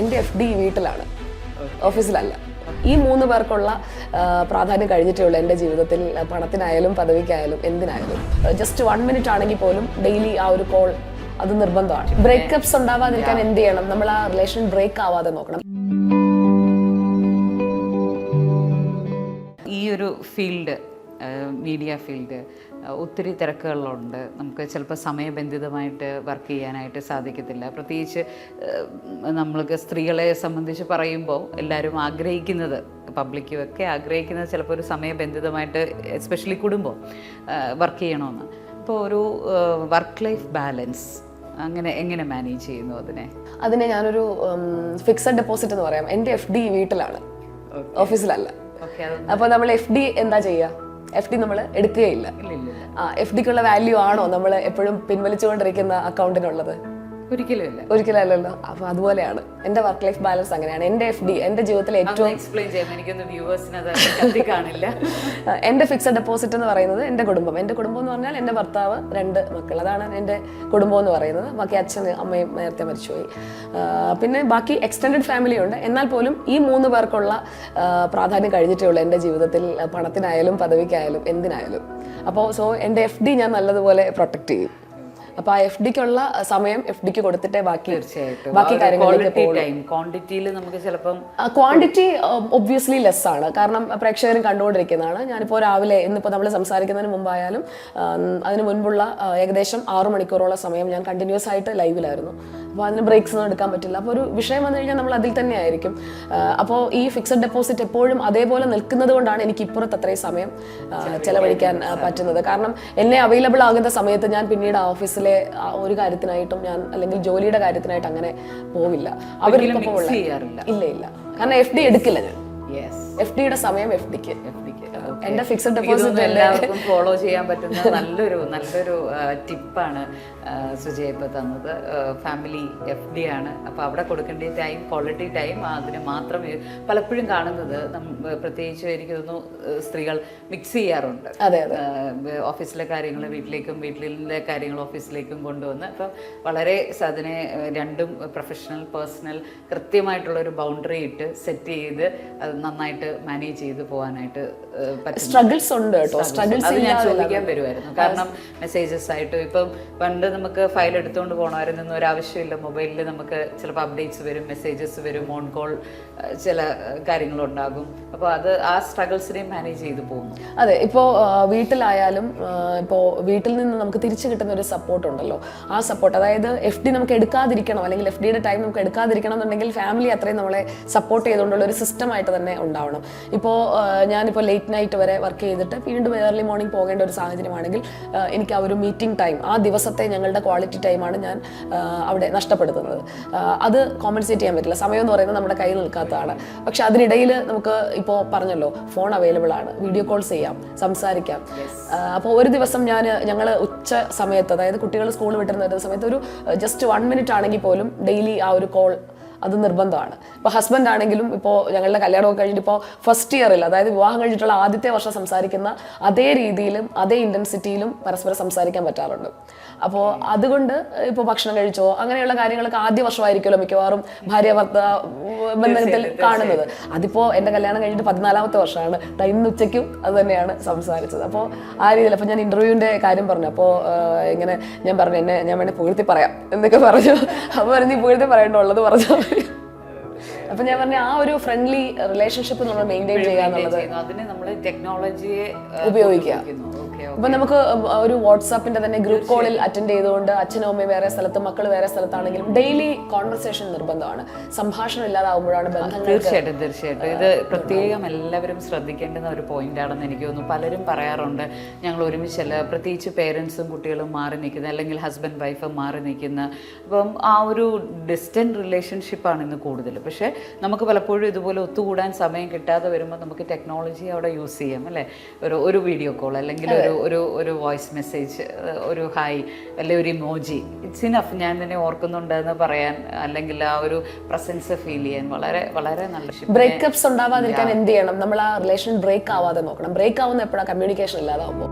എന്റെ F D വീട്ടിലാണ്. ഓഫീസിലല്ല. ഈ മൂന്ന് പേർക്കുള്ള പ്രാധാന്യം കഴിഞ്ഞിട്ടേ ഉള്ളൂ എന്റെ ജീവിതത്തിൽ. പണത്തിനായാലും പദവിക്കായാലും എന്തിനായാലും. ജസ്റ്റ് വൺ മിനിറ്റ് ആണെങ്കിൽ പോലും ഡെയിലി ആ ഒരു കോൾ അത് നിർബന്ധമാണ്. ബ്രേക്കപ്സ് ഉണ്ടാവാതിരിക്കാൻ എന്ത് ചെയ്യണം? നമ്മൾ ആ റിലേഷൻ ബ്രേക്ക് ആവാതെ നോക്കണം. ഈ ഒരു ഫീൽഡ് മീഡിയ ഫീൽഡ് ഒത്തിരി തിരക്കുകളുണ്ട് നമുക്ക് ചിലപ്പോൾ സമയബന്ധിതമായിട്ട് വർക്ക് ചെയ്യാനായിട്ട് സാധിക്കത്തില്ല. പ്രത്യേകിച്ച് നമ്മൾക്ക് സ്ത്രീകളെ സംബന്ധിച്ച് പറയുമ്പോൾ എല്ലാവരും ആഗ്രഹിക്കുന്നത് പബ്ലിക്കും ഒക്കെ ആഗ്രഹിക്കുന്നത് ചിലപ്പോൾ ഒരു സമയബന്ധിതമായിട്ട് എസ്പെഷ്യലി കുടുംബം വർക്ക് ചെയ്യണമെന്ന്. അപ്പോൾ ഒരു വർക്ക് ലൈഫ് ബാലൻസ് അങ്ങനെ എങ്ങനെ മാനേജ് ചെയ്യുന്നു അതിനെ? അതിനെ ഞാനൊരു ഫിക്സഡ് ഡെപ്പോസിറ്റ് എന്ന് പറയാം. എന്റെ എഫ് ഡി വീട്ടിലാണ്. ഓഫീസിലല്ല അപ്പോൾ നമ്മൾ എഫ് ഡി എന്താ ചെയ്യുക? എഫ് ഡി നമ്മൾ എടുക്കുകയില്ല. എഫ് ഡിക്കുള്ള വാല്യൂ ആണോ നമ്മൾ എപ്പോഴും പിൻവലിച്ചുകൊണ്ടിരിക്കുന്ന അക്കൗണ്ടിനുള്ളത് ഒരിക്കലും ഒരിക്കലും അല്ലല്ലോ. അപ്പൊ അതുപോലെയാണ്. എന്റെ വർക്ക് ലൈഫ് ബാലൻസ് അങ്ങനെയാണ്. എന്റെ എഫ് ഡി എന്റെ ജീവിതത്തിൽ ഏറ്റവും എക്സ്പ്ലെയിൻ ചെയ്യാം എനിക്കൊന്നും വ്യൂവേഴ്സിന് കാണില്ല. എന്റെ ഫിക്സഡ് ഡെപ്പോസിറ്റ് എന്ന് പറയുന്നത് എന്റെ കുടുംബം. എന്റെ കുടുംബം എന്ന് പറഞ്ഞാൽ എന്റെ ഭർത്താവ് രണ്ട് മക്കൾ. അതാണ് എന്റെ കുടുംബം എന്ന് പറയുന്നത്. ബാക്കി അച്ഛന് അമ്മയും നേരത്തെ മരിച്ചുപോയി. പിന്നെ ബാക്കി എക്സ്റ്റെൻഡഡ് ഫാമിലി ഉണ്ട്. എന്നാൽ പോലും ഈ മൂന്ന് പേർക്കുള്ള പ്രാധാന്യം കഴിഞ്ഞിട്ടേ ഉള്ളൂ എന്റെ ജീവിതത്തിൽ. പണത്തിനായാലും പദവിക്കായാലും എന്തിനായാലും. അപ്പോൾ സോ എന്റെ എഫ് ഡി ഞാൻ നല്ലതുപോലെ പ്രൊട്ടക്ട് ചെയ്യും. അപ്പോൾ ആ എഫ് ഡിക്കുള്ള സമയം എഫ് ഡിക്ക് കൊടുത്തിട്ടേ ബാക്കി ബാക്കി കാര്യങ്ങളിലേക്ക് ക്വാണ്ടിറ്റിയിൽ നമുക്ക് ചിലപ്പം ക്വാണ്ടിറ്റി ഒബ്വിയസ്ലി ലെസ് ആണ്. കാരണം പ്രേക്ഷകരും കണ്ടുകൊണ്ടിരിക്കുന്നതാണ്. ഞാനിപ്പോൾ രാവിലെ ഇന്നിപ്പോൾ നമ്മൾ സംസാരിക്കുന്നതിന് മുമ്പായാലും അതിന് മുൻപുള്ള ഏകദേശം ആറു മണിക്കൂറോളം സമയം ഞാൻ കണ്ടിന്യൂസ് ആയിട്ട് ലൈവിലായിരുന്നു അപ്പോൾ അതിന് ബ്രേക്സ് ഒന്നും എടുക്കാൻ പറ്റില്ല. അപ്പോൾ ഒരു വിഷയം വന്നു കഴിഞ്ഞാൽ നമ്മൾ അതിൽ തന്നെ ആയിരിക്കും. അപ്പോൾ ഈ ഫിക്സഡ് ഡെപ്പോസിറ്റ് എപ്പോഴും അതേപോലെ നിൽക്കുന്നത് കൊണ്ടാണ് എനിക്ക് ഇപ്പുറത്ത് അത്രയും സമയം ചെലവഴിക്കാൻ പറ്റുന്നത്. കാരണം എന്നെ അവൈലബിൾ ആകുന്ന സമയത്ത് ഞാൻ പിന്നീട് ഓഫീസിലെ ഒരു കാര്യത്തിനായിട്ടും ഞാൻ അല്ലെങ്കിൽ ജോലിയുടെ കാര്യത്തിനായിട്ട് അങ്ങനെ പോവില്ല. ചെയ്യാറില്ല. ഇല്ല ഇല്ല. കാരണം എഫ് ഡി എടുക്കില്ല ഞാൻ. എഫ് ഡിയുടെ സമയം എഫ് ഡിക്ക് എഫ് ഡിക്ക് എന്റെ ഫിക്സഡ് ഡെപ്പോസിറ്റ് എല്ലാവർക്കും ഫോളോ ചെയ്യാൻ പറ്റുന്ന നല്ലൊരു നല്ലൊരു ടിപ്പാണ് സുജയ ഇപ്പൊ തന്നത്. ഫാമിലി എഫ് ഡി ആണ്. അപ്പൊ അവിടെ കൊടുക്കേണ്ട ടൈം ക്വാളിറ്റി ടൈം അതിന് മാത്രം പലപ്പോഴും കാണുന്നത്. പ്രത്യേകിച്ച് എനിക്ക് തോന്നുന്നു സ്ത്രീകൾ മിക്സ് ചെയ്യാറുണ്ട്. ഓഫീസിലെ കാര്യങ്ങൾ വീട്ടിലേക്കും വീട്ടിലെ കാര്യങ്ങൾ ഓഫീസിലേക്കും കൊണ്ടുവന്ന് അപ്പം വളരെ അതിനെ രണ്ടും പ്രൊഫഷണൽ പേഴ്സണൽ കൃത്യമായിട്ടുള്ള ഒരു ബൗണ്ടറി ഇട്ട് സെറ്റ് ചെയ്ത് അത് നന്നായിട്ട് മാനേജ് ചെയ്ത് പോകാനായിട്ട് സ്ട്രഗിൾസ് ഉണ്ട് കേട്ടോ. സ്ട്രഗിൾസ് ഞാൻ ചോദിക്കാൻ വരുമായിരുന്നു കാരണം മെസ്സേജസ് ആയിട്ട് ഇപ്പം പണ്ട് നമുക്ക് ഫയൽ എടുത്തുകൊണ്ട് പോകണമായിരുന്നു ഒരു ആവശ്യമില്ല മൊബൈലിൽ നമുക്ക് ചിലപ്പോൾ അപ്ഡേറ്റ്സ് വരും മെസ്സേജസ് വരും ഓൺ കോൾ ചില കാര്യങ്ങളുണ്ടാകും. അപ്പോൾ അത് ആ സ്ട്രഗിൾസിനെയും മാനേജ് ചെയ്തു പോകും അതെ. ഇപ്പോൾ വീട്ടിലായാലും ഇപ്പോൾ വീട്ടിൽ നിന്ന് നമുക്ക് തിരിച്ചു കിട്ടുന്ന ഒരു സപ്പോർട്ട് ഉണ്ടല്ലോ. ആ സപ്പോർട്ട് അതായത് എഫ് ഡി നമുക്ക് എടുക്കാതിരിക്കണം. അല്ലെങ്കിൽ എഫ് ഡിയുടെ ടൈം നമുക്ക് എടുക്കാതിരിക്കണം എന്നുണ്ടെങ്കിൽ ഫാമിലി അത്രയും നമ്മളെ സപ്പോർട്ട് ചെയ്തുകൊണ്ടുള്ള ഒരു സിസ്റ്റം ആയിട്ട് തന്നെ ഉണ്ടാവണം. ഇപ്പോൾ ഞാനിപ്പോൾ ലേറ്റ് നൈറ്റ് വരെ വർക്ക് ചെയ്തിട്ട് വീണ്ടും ഏർലി മോർണിംഗ് പോകേണ്ട ഒരു സാഹചര്യമാണെങ്കിൽ എനിക്ക് ആ ഒരു മീറ്റിംഗ് ടൈം ആ ദിവസത്തെ ഞങ്ങളുടെ ക്വാളിറ്റി ടൈമാണ് ഞാൻ അവിടെ നഷ്ടപ്പെടുത്തുന്നത്. അത് കോമ്പൻസേറ്റ് ചെയ്യാൻ പറ്റില്ല. സമയം എന്ന് പറയുന്നത് നമ്മുടെ കയ്യിൽ നിൽക്കാത്തതാണ്. പക്ഷെ അതിനിടയിൽ നമുക്ക് ഇപ്പോൾ പറഞ്ഞല്ലോ ഫോൺ അവൈലബിൾ ആണ്. വീഡിയോ കോൾസ് ചെയ്യാം സംസാരിക്കാം. അപ്പോൾ ഒരു ദിവസം ഞാൻ ഞങ്ങൾ ഉച്ച സമയത്ത് അതായത് കുട്ടികൾ സ്കൂൾ വിട്ടിരുന്ന സമയത്ത് ഒരു ജസ്റ്റ് വൺ മിനിറ്റ് ആണെങ്കിൽ പോലും ഡെയിലി ആ ഒരു കോൾ അത് നിർബന്ധമാണ്. ഇപ്പോൾ ഹസ്ബൻഡ് ആണെങ്കിലും ഇപ്പോൾ ഞങ്ങളുടെ കല്യാണമൊക്കെ കഴിഞ്ഞിട്ട് ഇപ്പോൾ ഫസ്റ്റ് ഇയറിൽ അതായത് വിവാഹം കഴിഞ്ഞിട്ടുള്ള ആദ്യത്തെ വർഷം സംസാരിക്കുന്ന അതേ രീതിയിലും അതേ ഇന്റൻസിറ്റിയിലും പരസ്പരം സംസാരിക്കാൻ പറ്റാറുണ്ട്. അപ്പോൾ അതുകൊണ്ട് ഇപ്പോൾ ഭക്ഷണം കഴിച്ചോ അങ്ങനെയുള്ള കാര്യങ്ങളൊക്കെ ആദ്യ വർഷമായിരിക്കുമല്ലോ മിക്കവാറും ഭാര്യ ഭർത്ത ബന്ധത്തിൽ കാണുന്നത്. അതിപ്പോൾ എന്റെ കല്യാണം കഴിഞ്ഞിട്ട് പതിനാലാമത്തെ വർഷമാണ്. ഇന്ന് ഉച്ചയ്ക്കും അത് തന്നെയാണ് സംസാരിച്ചത്. അപ്പോൾ ആ രീതിയിൽ അപ്പോൾ ഞാൻ ഇന്റർവ്യൂവിന്റെ കാര്യം പറഞ്ഞു. അപ്പോൾ ഇങ്ങനെ ഞാൻ പറഞ്ഞു എന്നെ ഞാൻ വേണേൽ പുകഴ്ത്തി പറയാം എന്നൊക്കെ പറഞ്ഞു. അപ്പോൾ പറഞ്ഞു നീ പുകഴ്ത്തി പറയേണ്ടുള്ളത് പറഞ്ഞു. അപ്പൊ ഞാൻ പറഞ്ഞ ആ ഒരു ഫ്രണ്ട്ലി റിലേഷൻഷിപ്പ് നമ്മൾ മെയിന്റെയിൻ ചെയ്യുക എന്നുള്ളത് ചെയ്യുന്നു. അതിന് നമ്മൾ ടെക്നോളജിയെ ഉപയോഗിക്കുക. അപ്പൊ നമുക്ക് ഒരു വാട്സാപ്പിന്റെ തന്നെ ഗ്രൂപ്പ് കോളിൽ അറ്റൻഡ് ചെയ്തുകൊണ്ട് അച്ഛനും അമ്മയും വേറെ സ്ഥലത്ത് മക്കൾ വേറെ സ്ഥലത്താണെങ്കിലും ഡെയിലി കോൺവെർസേഷൻ നിർബന്ധമാണ്. സംഭാഷണം ഇല്ലാതാവുമ്പോഴാണ് ബന്ധങ്ങൾ തീർച്ചയായിട്ടും തീർച്ചയായിട്ടും. ഇത് പ്രത്യേകം എല്ലാവരും ശ്രദ്ധിക്കേണ്ടുന്ന ഒരു പോയിന്റ് ആണെന്ന് എനിക്ക് തോന്നുന്നു. പലരും പറയാറുണ്ട് ഞങ്ങൾ ഒരുമിച്ചല്ല പ്രത്യേകിച്ച് പേരൻസും കുട്ടികളും മാറി നിൽക്കുന്ന അല്ലെങ്കിൽ ഹസ്ബൻഡ് വൈഫ് മാറി നിൽക്കുന്ന. അപ്പം ആ ഒരു ഡിസ്റ്റന്റ് റിലേഷൻഷിപ്പാണ് ഇന്ന് കൂടുതൽ. പക്ഷേ നമുക്ക് പലപ്പോഴും ഇതുപോലെ ഒത്തുകൂടാൻ സമയം കിട്ടാതെ വരുമ്പോൾ നമുക്ക് ടെക്നോളജി അവിടെ യൂസ് ചെയ്യാം അല്ലേ? ഒരു ഒരു വീഡിയോ കോൾ അല്ലെങ്കിൽ ഒരു ഒരു ഒരു ഒരു വോയിസ് മെസ്സേജ് ഒരു ഹായ് അല്ലെങ്കിൽ ഒരു ഇമോജി ഇറ്റ്സ് ഇനഫ് ഞാൻ തന്നെ ഓർക്കുന്നുണ്ടെന്ന് പറയാൻ അല്ലെങ്കിൽ ആ ഒരു പ്രസൻസ് ഫീൽ ചെയ്യാൻ വളരെ വളരെ നല്ല ബ്രേക്കപ്സ് ഉണ്ടാവാതിരിക്കാൻ എന്ത് ചെയ്യണം? നമ്മൾ ആ റിലേഷൻ ബ്രേക്ക് ആവാതെ നോക്കണം. ബ്രേക്ക് ആവുന്ന എപ്പോഴാണ് കമ്മ്യൂണിക്കേഷൻ ഇല്ലാതാവുമ്പോൾ